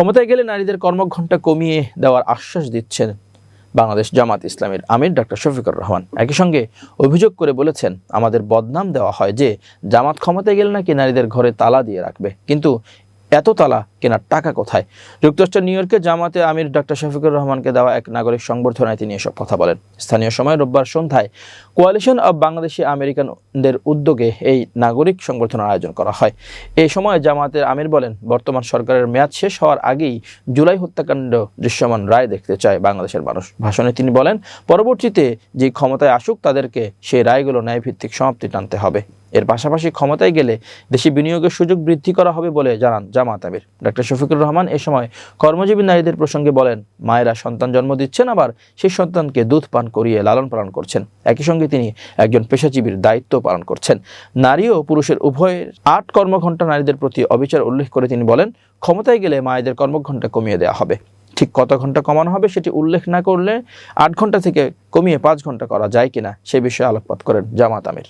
ক্ষমতায় গেলে নারীদের কর্মঘণ্টা কমিয়ে দেওয়ার আশ্বাস দিচ্ছেন বাংলাদেশ জামাত ইসলামের আমির ডক্টর শফিকুর রহমান। একই সঙ্গে অভিযোগ করে বলেছেন, আমাদের বদনাম দেওয়া হয় যে জামাত ক্ষমতায় গেলে নাকি নারীদের ঘরে তালা দিয়ে রাখবে। কিন্তু এত তালা কেনার টাকা কোথায়? যুক্তরাষ্ট্রের নিউ ইয়র্কে জামাতে আমির ডক্টর শফিকুর রহমানকে দেওয়া এক নাগরিক সংবর্ধনায় তিনি এসব কথা বলেন। স্থানীয় সময় রোববার সন্ধ্যায় কোয়ালিশন অব বাংলাদেশি আমেরিকানদের উদ্যোগে এই নাগরিক সংবর্ধনার আয়োজন করা হয়। এই সময় জামাতের আমির বলেন, বর্তমান সরকারের মেয়াদ শেষ হওয়ার আগেই জুলাই হত্যাকাণ্ড দৃশ্যমান রায় দেখতে চায় বাংলাদেশের মানুষ। ভাষণে তিনি বলেন, পরবর্তীতে যে ক্ষমতায় আসুক তাদেরকে সেই রায়গুলো ন্যায়ভিত্তিক সমাপ্তি টানতে হবে। এর পাশাপাশি ক্ষমতায় গেলে দেশি বিনিয়োগের সুযোগ বৃদ্ধি করা হবে বলে জানান জামাত আমির। ডক্টর শফিকুর রহমান এ সময় কর্মজীবী নারীদের প্রসঙ্গে বলেন, মায়েরা সন্তান জন্ম দিচ্ছেন, আবার সেই সন্তানকে দুধ পান করিয়ে লালন পালন করছেন। একই সঙ্গে তিনি একজন পেশাজীবীর দায়িত্ব পালন করছেন। নারী ও পুরুষের উভয়ের আট কর্মঘণ্টা নারীদের প্রতি অবিচার উল্লেখ করে তিনি বলেন, ক্ষমতায় গেলে মায়েদের কর্মঘণ্টা কমিয়ে দেওয়া হবে। ঠিক কত ঘণ্টা কমানো হবে সেটি উল্লেখ না করলে আট ঘণ্টা থেকে কমিয়ে পাঁচ ঘণ্টা করা যায় কিনা সে বিষয়ে আলোকপাত করেন জামাত আমির।